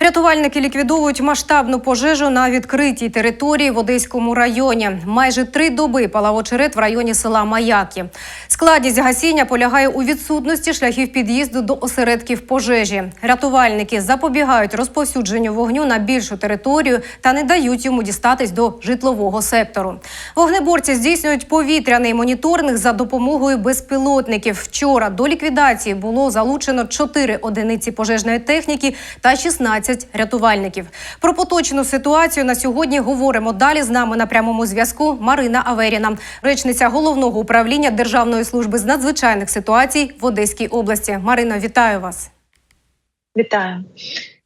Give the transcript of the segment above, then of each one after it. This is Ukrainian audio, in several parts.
Рятувальники ліквідовують масштабну пожежу на відкритій території в Одеському районі. Майже три доби палав очерет в районі села Маяки. Складність гасіння полягає у відсутності шляхів під'їзду до осередків пожежі. Рятувальники запобігають розповсюдженню вогню на більшу територію та не дають йому дістатись до житлового сектору. Вогнеборці здійснюють повітряний моніторинг за допомогою безпілотників. Вчора до ліквідації було залучено 4 одиниці пожежної техніки та 16 рятувальників. Про поточну ситуацію на сьогодні говоримо далі. З нами на прямому зв'язку Марина Аверіна, речниця головного управління Державної служби з надзвичайних ситуацій в Одеській області. Марина, вітаю вас. Вітаю.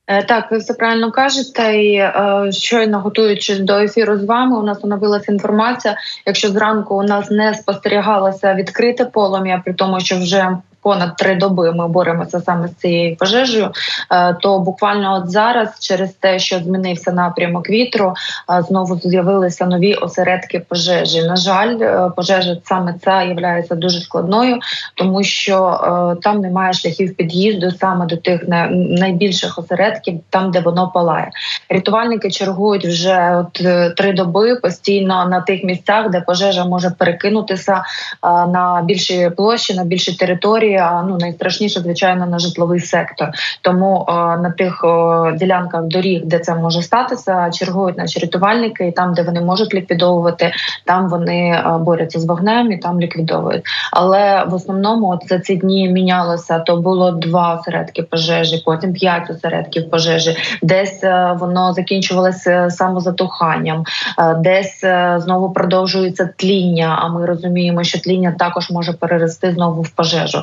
Е, Так, ви все правильно кажете, і е, щойно готуючись до ефіру з вами, у нас оновилася інформація. Якщо зранку у нас не спостерігалося відкрите полум'я, при тому, що вже понад три доби ми боремося саме з цією пожежею, е, то буквально от зараз, через те, що змінився напрямок вітру, е, знову з'явилися нові осередки пожежі. На жаль, е, пожежа саме ця є дуже складною, тому що там немає шляхів під'їзду саме до тих на- найбільших осередків, там де воно палає. Рятувальники чергують вже от три доби постійно на тих місцях, де пожежа може перекинутися на більші площі, на більші території. А ну найстрашніше, звичайно, на житловий сектор. Тому е, на тих е, ділянках доріг, де це може статися, чергують наші рятувальники, і там, де вони можуть ліквідовувати, там вони е, борються з вогнем і там ліквідовують. Але в основному, от за ці дні мінялося. То було два осередки пожежі, потім п'ять осередків пожежі. Десь е, воно закінчувалося самозатуханням, е, десь е, знову продовжується тління. А ми розуміємо, що тління також може перерости знову в пожежу.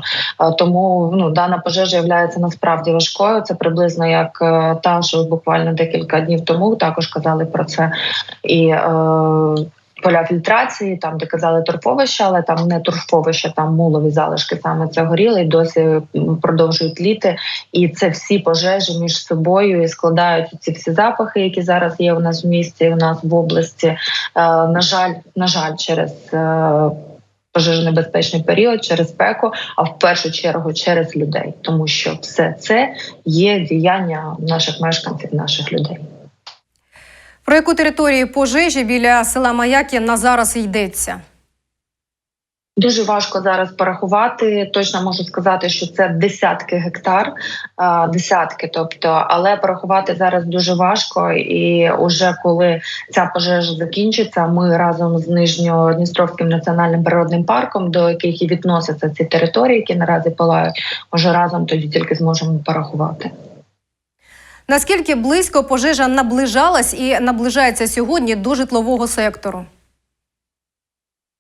Тому ну дана пожежа є насправді важкою. Це приблизно як е, та, що буквально декілька днів тому також казали про це і. Е, Поля фільтрації, там де казали торфовище, але там не торфовище, там мулові залишки саме це горіли і досі продовжують літи. І це всі пожежі між собою і складають ці всі запахи, які зараз є у нас в місті, у нас в області. Е, на жаль, на жаль, через пожежонебезпечний період, через спеку, а в першу чергу через людей, тому що все це є діяння наших мешканців, наших людей. Про яку територію пожежі біля села Маяки на зараз йдеться? Дуже важко зараз порахувати. Точно можу сказати, що це десятки гектар, десятки. Тобто, але порахувати зараз дуже важко. І уже коли ця пожежа закінчиться, ми разом з Нижньодністровським національним природним парком, до яких і відносяться ці території, які наразі палають, уже разом тоді тільки зможемо порахувати. Наскільки близько пожежа наближалась і наближається сьогодні до житлового сектору?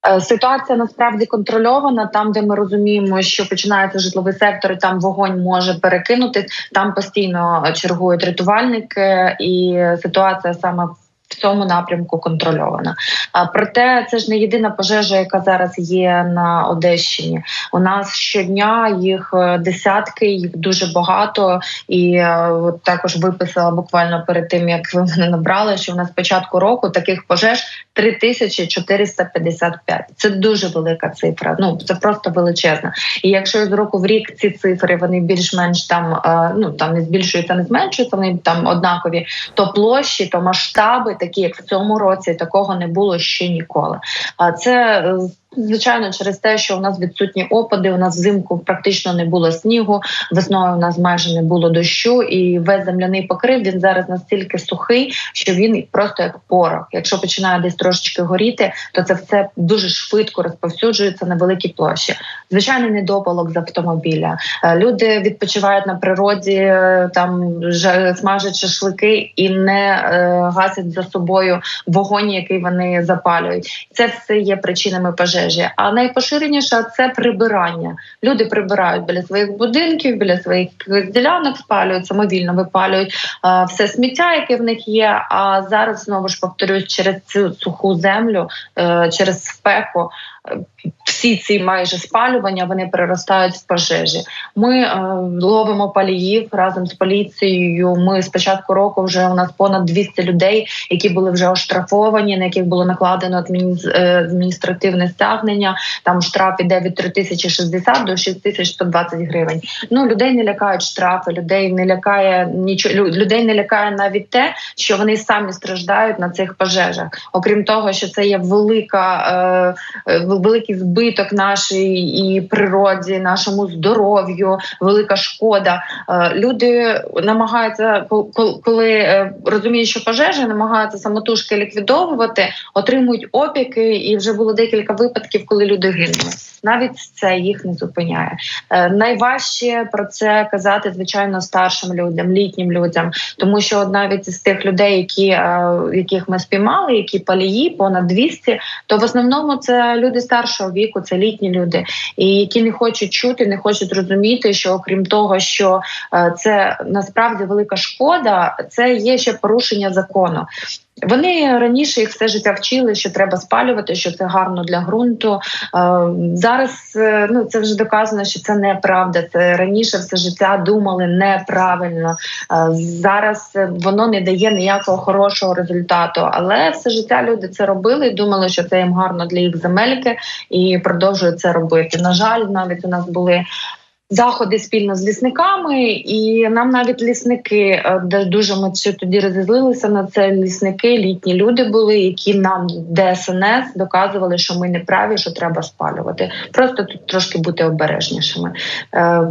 Е, Ситуація насправді контрольована. Там, де ми розуміємо, що починається житловий сектор, і там вогонь може перекинутись. Там постійно чергують рятувальники, і ситуація саме в цьому напрямку контрольована. А проте це ж не єдина пожежа, яка зараз є на Одещині. У нас щодня їх е, десятки, їх дуже багато. І е, також виписала буквально перед тим, як ви мене набрали, що в нас початку року таких пожеж 3455. Це дуже велика цифра. Ну це просто величезна. І якщо з року в рік ці цифри вони більш-менш там е, ну там не збільшуються, не зменшуються, вони там однакові, то площі, то масштаби, такі як в цьому році, такого не було ще ніколи. А це е, Звичайно, через те, що у нас відсутні опади, у нас взимку практично не було снігу, весною у нас майже не було дощу, і весь земляний покрив він зараз настільки сухий, що він просто як порох. Якщо починає десь трошечки горіти, то це все дуже швидко розповсюджується на великій площі. Звичайний недопалок з автомобіля. Е, Люди відпочивають на природі, е, там смажать шашлики і не е, гасять за собою вогонь, який вони запалюють. Це все є причинами пожежі. А найпоширеніше це прибирання. Люди прибирають біля своїх будинків, біля своїх ділянок, спалюють самовільно випалюють а, все сміття, яке в них є. А зараз знову ж повторюсь, через цю суху землю, а, через спеку. Всі ці майже спалювання вони переростають в пожежі. Ми е, ловимо паліїв разом з поліцією. Ми з початку року вже у нас понад 200 людей, які були вже оштрафовані, на яких було накладено е, адміністративне стягнення. Там штраф іде від 3060 до 6120 гривень. Ну людей не лякають штрафи, людей не лякає нічого. Людей не лякає навіть те, що вони самі страждають на цих пожежах. Окрім того, що це є велика, е, е, великий збиток нашій і природі, нашому здоров'ю, велика шкода. Е, люди намагаються, кол- кол- коли е, розуміють, що пожежі намагаються самотужки ліквідовувати, отримують опіки, і вже було декілька випадків, коли люди гинули. Навіть це їх не зупиняє. Е, Найважче про це казати, звичайно, старшим людям, літнім людям, тому що навіть із тих людей, які яких ми спіймали, які палії, понад 200, то в основному це люди старшого віку, це літні люди, і які не хочуть чути, не хочуть розуміти, що окрім того, що е, це насправді велика шкода, це є ще порушення закону. Вони раніше їх все життя вчили, що треба спалювати, що це гарно для ґрунту. Е, Зараз е, ну це вже доказано, що це неправда. Це раніше все життя думали неправильно. Е, Зараз воно не дає ніякого хорошого результату. Але все життя люди це робили і думали, що це їм гарно для їх земельки, і продовжують це робити. На жаль, навіть у нас були. Заходи спільно з лісниками, і нам навіть лісники е, дуже ми тоді розізлилися на це. Лісники, літні люди були, які нам ДСНС доказували, що ми не праві, що треба спалювати. Просто тут трошки бути обережнішими. Е,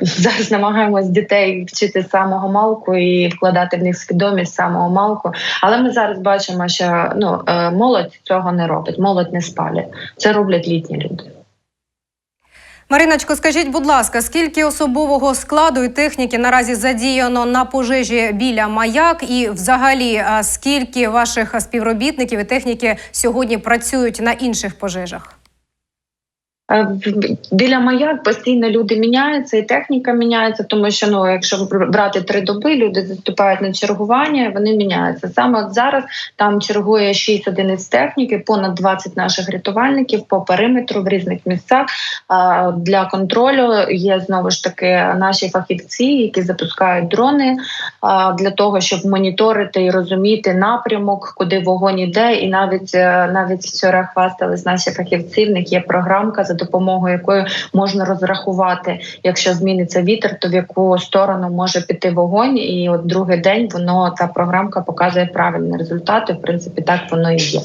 Зараз намагаємось дітей вчити самого малку і вкладати в них свідомість з самого малку. Але ми зараз бачимо, що ну е, молодь цього не робить, молодь не спалює. Це роблять літні люди. Мариночко, скажіть, будь ласка, скільки особового складу і техніки наразі задіяно на пожежі біля маяк, і взагалі скільки ваших співробітників і техніки сьогодні працюють на інших пожежах? Е, Біля маяк постійно люди міняються, і техніка міняється, тому що ну, якщо бр- брати три доби, люди заступають на чергування, вони міняються. Саме от зараз там чергує 6 одиниць техніки, понад 20 наших рятувальників по периметру в різних місцях. Для контролю є знову ж таки наші фахівці, які запускають дрони для того, щоб моніторити і розуміти напрямок, куди вогонь іде, і навіть е, навіть вчора хвастались наші фахівці. В них є програмка, за допомогою якої можна розрахувати, якщо зміниться вітер, то в яку сторону може піти вогонь. І от другий день воно та програмка показує правильні результати. В принципі, так воно і є.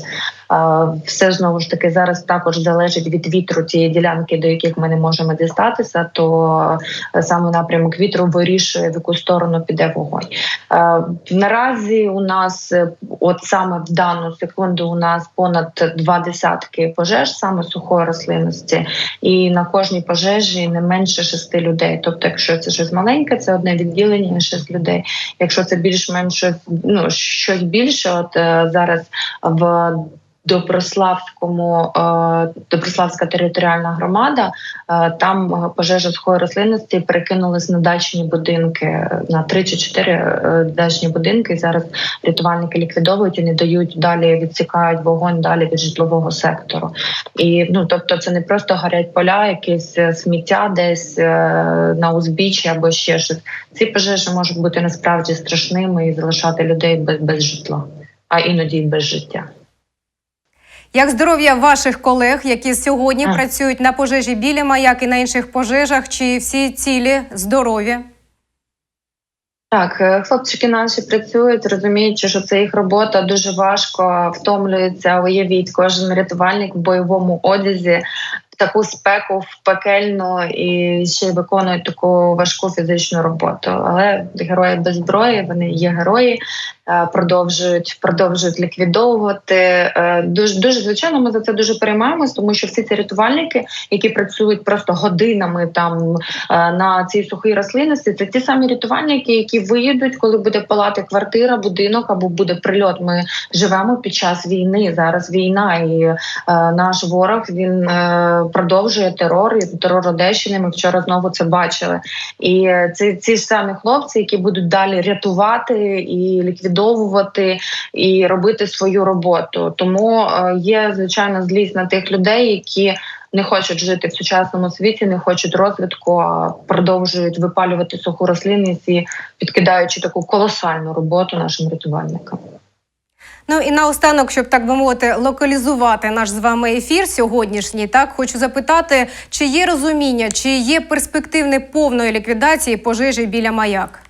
Все знову ж таки зараз також залежить від вітру цієї ділянки, до яких ми не можемо дістатися. То е, саме напрямок вітру вирішує, в яку сторону піде вогонь. Е, Наразі у нас, е, от саме в дану секунду, у нас понад два десятки пожеж, саме сухої рослинності, і на кожній пожежі не менше шести людей. Тобто, якщо це щось маленьке, це одне відділення, шість людей. Якщо це більш-менш ну щось більше, от зараз в Доброславському е, Доброславська територіальна громада. е, Там пожежа сухої рослинності перекинулись на дачні будинки на три чи чотири е, дачні будинки. І зараз рятувальники ліквідовують і не дають далі, відсікають вогонь далі від житлового сектору. І ну тобто, це не просто горять поля, якесь е, сміття десь на узбіччі або ще щось. Ці пожежі можуть бути насправді страшними і залишати людей без, без житла, а іноді й без життя. Як здоров'я ваших колег, які сьогодні А. працюють на пожежі біля маяк і на інших пожежах, чи всі цілі здорові? Так, е, хлопчики наші працюють, розуміючи, що це їх робота дуже важко, втомлюються. Уявіть, кожен рятувальник в бойовому одязі таку спеку, в пекельну і ще виконують таку важку фізичну роботу. Але герої без зброї, вони є герої, е, продовжують продовжують ліквідовувати. Е, Дуже дуже звичайно, ми за це дуже переймаємось, тому що всі ці рятувальники, які працюють просто годинами там е, на цій сухій рослинності, це ті самі рятувальники, які виїдуть, коли буде палати квартира, будинок або буде прильот. Ми живемо під час війни. Зараз війна, і наш ворог він продовжує терор і терор Одещини. Ми вчора знову це бачили. І це ці ж самі хлопці, які будуть далі рятувати і ліквідовувати і робити свою роботу. Тому е, є звичайно злість на тих людей, які не хочуть жити в сучасному світі, не хочуть розвитку, а продовжують випалювати суху рослинність і підкидаючи таку колосальну роботу нашим рятувальникам. Ну і наостанок, щоб так би мовити, локалізувати наш з вами ефір сьогоднішній, так хочу запитати, чи є розуміння, чи є перспективне повної ліквідації пожежі біля маяк?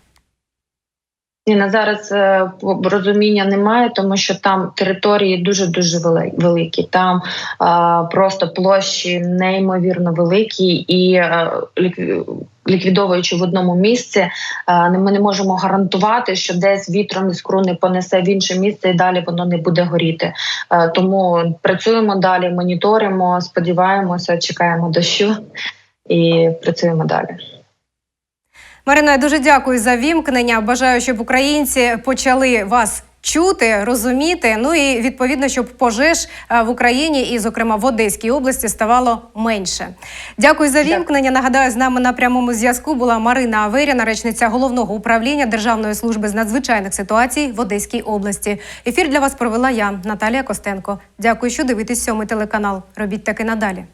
Ні, на зараз е, розуміння немає, тому що там території дуже дуже великі. Там е, просто площі неймовірно великі, і е, лікві- ліквідовуючи в одному місці, е, ми не можемо гарантувати, що десь вітром іскру не понесе в інше місце, і далі воно не буде горіти. Е, тому працюємо далі, моніторимо, сподіваємося, чекаємо дощу і працюємо далі. Марина, я дуже дякую за вімкнення. Бажаю, щоб українці почали вас. Чути, розуміти, ну і відповідно, щоб пожеж е, в Україні і, зокрема, в Одеській області ставало менше. Дякую за вімкнення. Нагадаю, з нами на прямому зв'язку була Марина Аверіна, речниця головного управління Державної служби з надзвичайних ситуацій в Одеській області. Ефір для вас провела я, Наталія Костенко. Дякую, що дивитесь сьомий телеканал. Робіть таки надалі.